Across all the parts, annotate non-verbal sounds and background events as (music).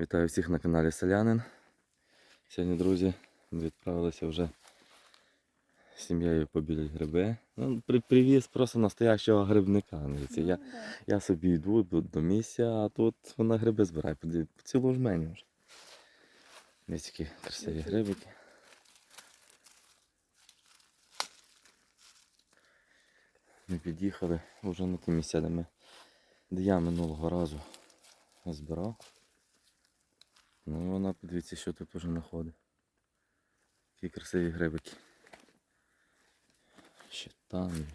Вітаю всіх на каналі Селянин. Сьогодні, друзі, відправилися вже з сім'єю побілять гриби. Ну, при, привіз просто настоящого грибника. Я, я собі йду до, місця, а тут вона гриби збирає. Цілу жменю вже. Ось такі красиві грибики. Ми під'їхали вже на ті місця, де ми де я минулого разу збирав. Ну вона подивіться, що тут уже знаходить. Такі красиві грибики. Ще там.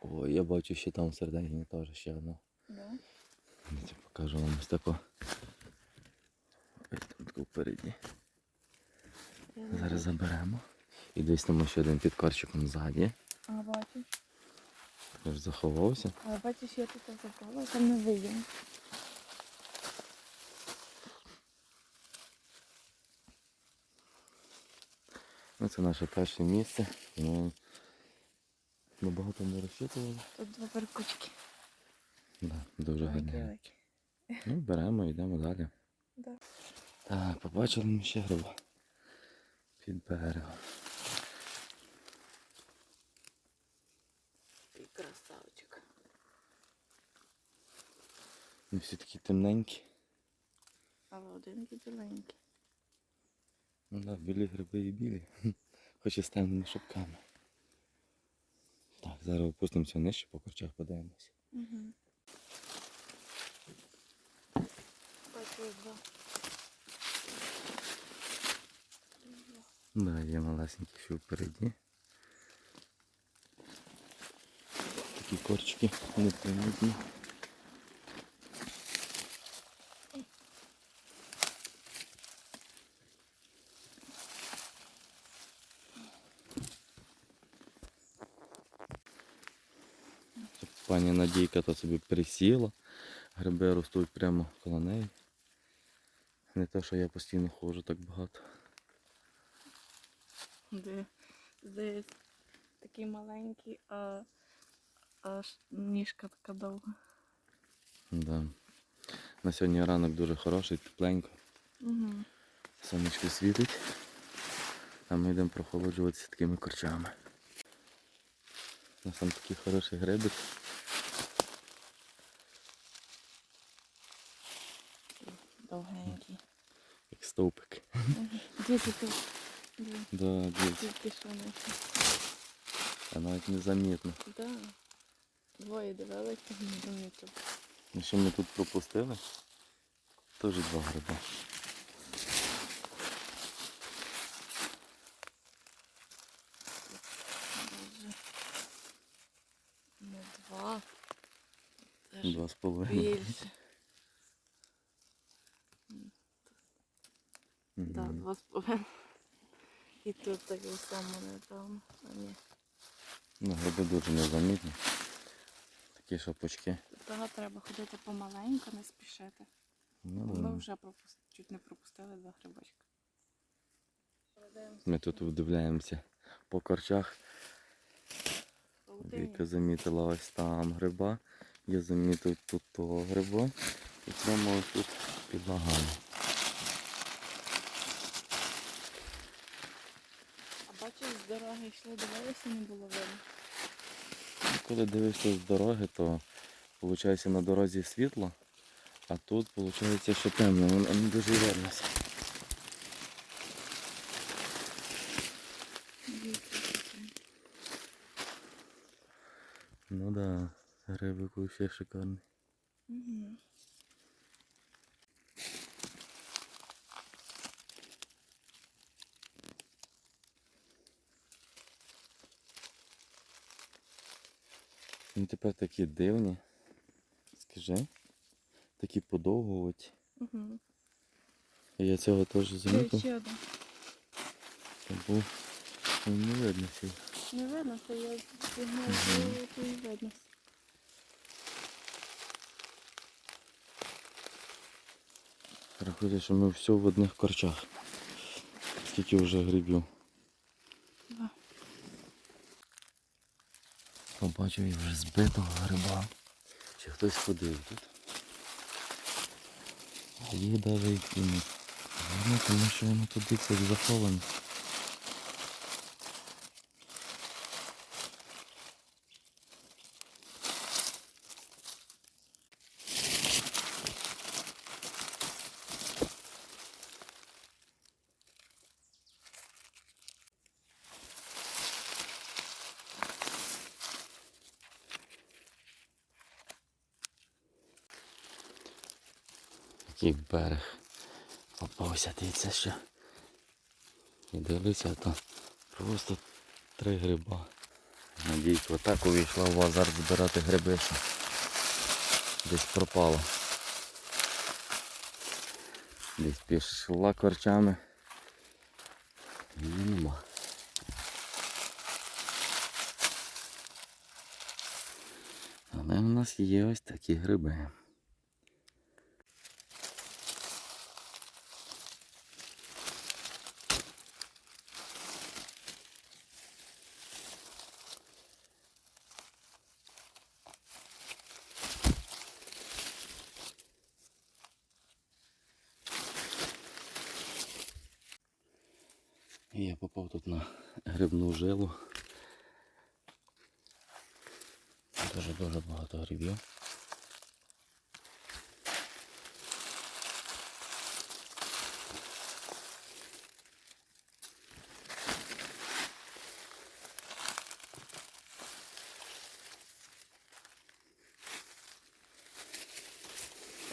Ой, я бачу ще там всередині теж ще одна. Да. Я покажу вам ось таку. Ось там таку впереді. Зараз заберемо. І десь там ще один під корчиком ззаді. А бачиш? Теж заховався. А бачиш, я тут забрала, там не видно. Ну, це наше перше місце. Ми багато не розчитували. Тут два перкучки. Да, дуже гарно. Ну, беремо і йдемо далі. Да. Так, побачили ми ще гриба. Під берегом. Ти красавчик. Ну, всі такі темненькі. Але один біленький. Ну да, білі гриби і білі. (laughs) Хоч і з темними шапками. Так, зараз опустимося нижче, по корчах подивимося. Угу. Бачу два. Да, є малесенькі ще впереді. Такі корчики непримітні. Тут Пані Надійка то собі присіла, гриби ростуть прямо коло неї. Не те, що я постійно ходжу так багато. Де, такий маленький, а аж ніжка така довга. Да. На сьогодні ранок дуже хороший, тепленько. Угу. Сонечко світить. А ми йдемо прохолоджуватися такими корчами. У нас там такий хороший грибик. Довгенький. Як стовпик. Діти тут. Да, що а навіть незамітно. Да. Двоє дивилися, не замітив. І що ми тут пропустили? Теж два гриба. Не два. Два з половиною. більше. (laughs) Так, два з половиною. І тут таке само, напевно. А ні. Ну, гриби дуже незамітні. Такі шапочки. Того треба ходити помаленьку, не спішити. Ну, Бо Ми да. вже пропус- чуть не пропустили два грибочка. Ми тут вдивляємося по корчах. Віка замітила ось там гриба. Я замітив тут того гриба. І прямо ось тут під ногами. Бачиш, з дороги йшли, дивилися, не було видно. Коли дивишся з дороги, то виходить на дорозі світло, а тут виходить, що темно, воно не дуже видно. Ну да, грибик вообще шикарний. Угу. Він тепер такі дивні. Скажи. Такі подовгуваті. Угу. Я цього теж замітив. Ще один. Був. Ну, не видно сіль. Не видно, то я зігнала, то і видно. Рахуйте, що ми все в одних корчах. Скільки вже грибів. Два. Побачив я вже збитого гриба. Чи хтось ходив тут? Їх навіть і не тому що воно туди як заховане. Який берег попався, дивіться що. І дивлюся, то просто три гриба. Надіюсь, отак увійшла в азарт збирати гриби. що Десь пропало. Десь пішла корчами. І нема. Але в нас є ось такі гриби. І я попав тут на грибну жилу. Дуже-дуже багато грибів.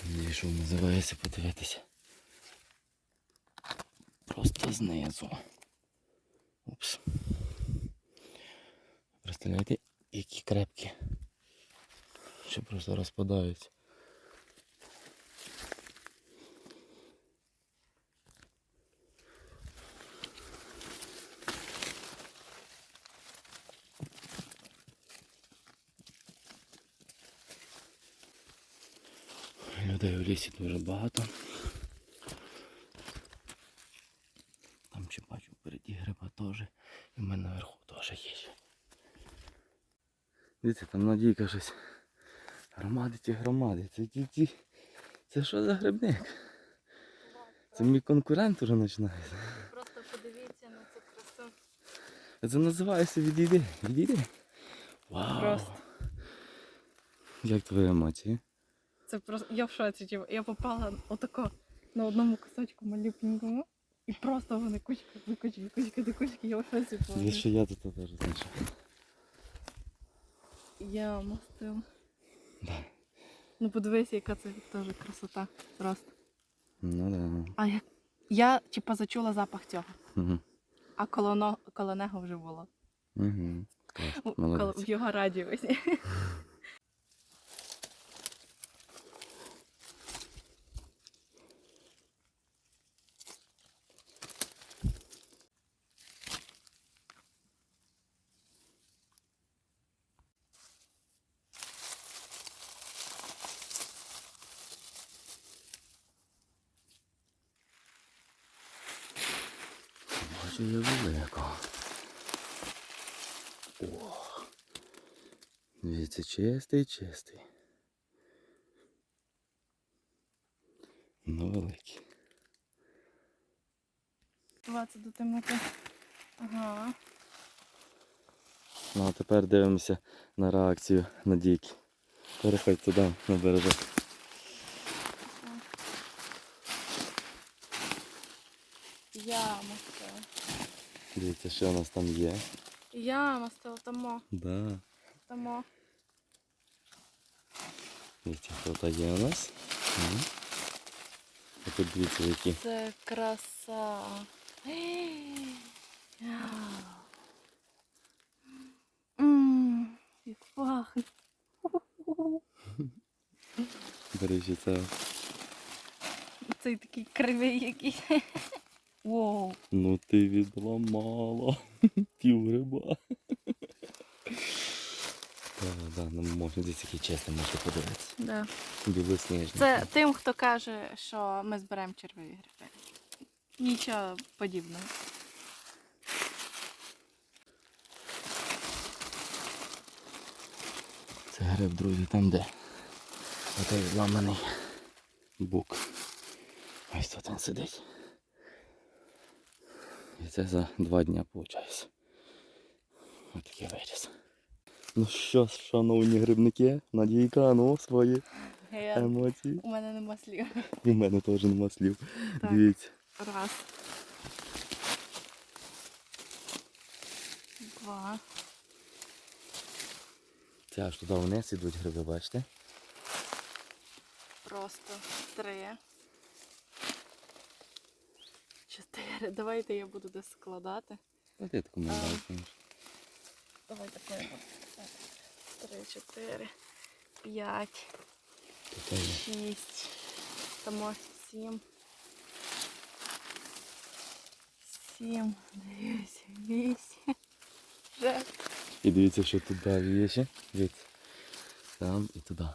Зійшов, називається, подивитися. Просто знизу. Упс. Представляєте, які крепкі. Що просто розпадаються. Людей у лісі дуже багато. Там ще бачу впереді гриба теж. І в мене наверху теж є. ще. Дивіться, там Надійка щось громадить і громадить. Це, ті, ті. це що за грибник? Це мій конкурент уже починається. Просто подивіться на цю красу. Це називається відійди. Відійди. Вау. Просто. Як твої емоції? Це просто я в шоці. типу, Я попала отако на одному кусочку малюпенькому. І просто вони кучка до кучки, кучка до кучки, я в шоці була. що я тут теж знайшов. Я мастила. Да. Ну подивися, яка це теж красота. Просто. Ну да. А я, я типа зачула запах цього, Угу. а коло, но- коло нього вже було. Угу. Клас. Коло, Молодець. в його радіусі. Бачу, є велико. О. Дивіться, чистий, чистий. Ну, великий. 20 до темноти. Ага. Ну, а тепер дивимося на реакцію Надійки. Переходь туди, на бережок. Я мастила. Дивіться, що у нас там є. Я мастила тамо, Да. Тамо. Дивіться, там є у нас. М. А тут дивіться, які. Це краса. Ммм, як пахне. До речі, це. Цей такий кривий якийсь. Воу. Ну ти відламала. (laughs) Пів гриба. Можна десь який чесно, можете подивитися. Да. Білосніжний. Це тим, хто каже, що ми зберемо червиві гриби. Нічого подібного. Це гриб, друзі, там де. Отой зламаний бук. Ось тут він сидить. І це за два дня виходить. Ось такий виріс. Ну що, шановні грибники, Надійка, ну свої емоції. У мене нема слів. У мене теж нема слів. Так. Дивіться. Раз. Два. Це аж туди вниз ідуть гриби, бачите? Просто три. Чотири. Давайте я буду десь складати. От я таку маю. Давай такої. Три, чотири, п'ять, шість. Тому сім. Сім, дев'ять, вісім. Вже. І дивіться, що далі є ще. Дивіться. Там і туди.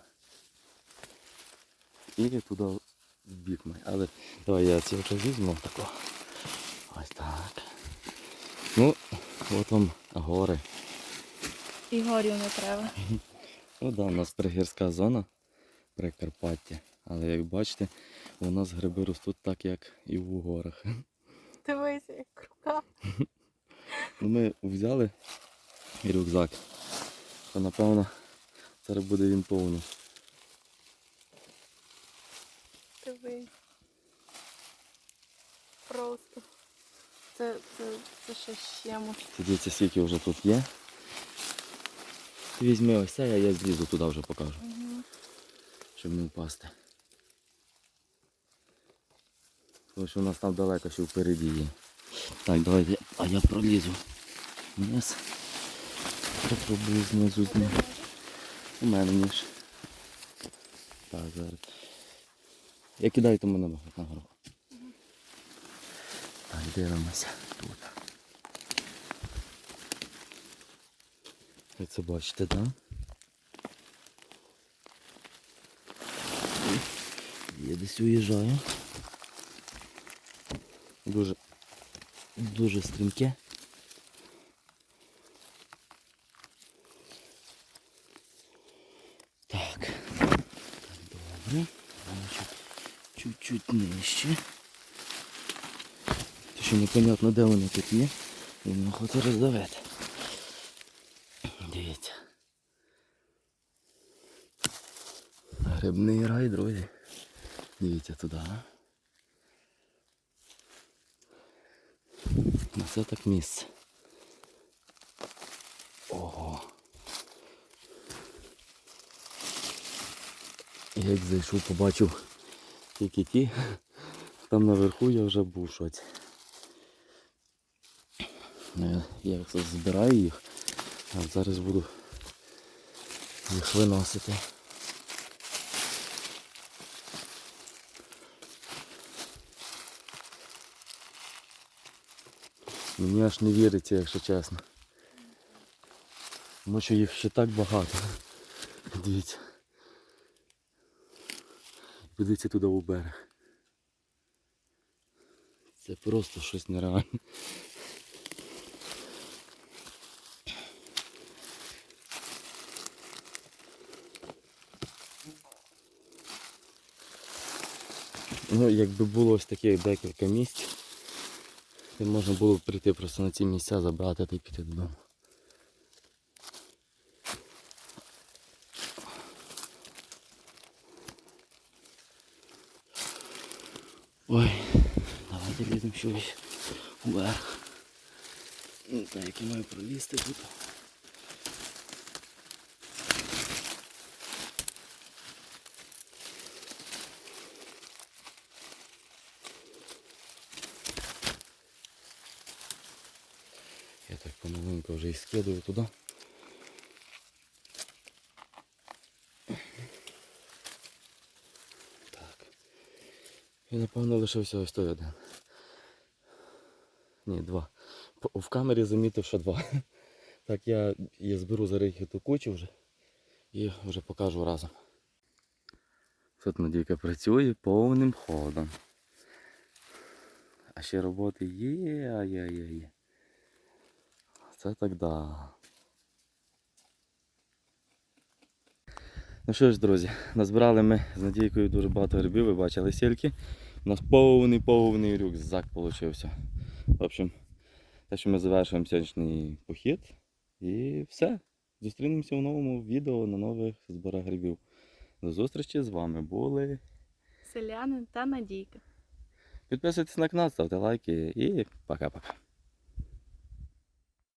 І туди в бік має. Але давай я вже візьму тако. Ось так. Ну, от вам гори. І горів не треба. Ну да, у нас пригірська зона Прикарпаття. Але як бачите, у нас гриби ростуть так, як і в горах. Дивися, як рука. Ну, ми взяли рюкзак, то напевно зараз буде він повний. Дивись. Просто. Це, це, це ще щемось. Дивіться, скільки вже тут є. Візьми ось це, а я злізу туди вже покажу, Угу. щоб не впасти. Тому що у нас там далеко ще впереді є. Так, давайте, а я пролізу вниз. Попробую знизу з. У мене ніж. Так, зараз. Я кидаю тому на гору. Так, дивимося тут. Ви це бачите, так? Да? Я десь уїжджаю. Дуже, дуже стрімке. Так. Добре. Значить, чуть-чуть нижче. Те, що непонятно, де вони тут є. І не хоче роздавити. Дивіться. Грибний рай, друзі. Дивіться туди. а. Ну, Це так місце. Ого. Як зайшов, побачив тільки ті. Там наверху я вже був шоці. Ну, я збираю їх, а зараз буду їх виносити. Мені аж не віриться, якщо чесно. Тому що їх ще так багато. Дивіться. Подивіться туди у берег. Це просто щось нереальне. Ну, якби було ось таких декілька місць, то можна було б прийти просто на ці місця, забрати та й піти додому. Ой, давайте ліземо щось вверх. Ну, так, як я маю пролізти тут. Я так скидаю туди. Так. І напевно лишився ось той один. Ні, два. В камері замітив, що два. (laughs) Так, я, я зберу зараз їх ту кучу вже і вже покажу разом. Тут Надійка працює повним ходом. А ще роботи є, є, є, є. Це так да. Ну що ж, друзі, назбирали ми з Надійкою дуже багато грибів, ви бачили стільки. У нас повний повний рюкзак получився. В общем, те, що ми завершуємо сьогоднішній похід. І все. Зустрінемося в новому відео на нових зборах грибів. До зустрічі з вами були. Селянин та Надійка. Підписуйтесь на канал, ставте лайки і пока-пока.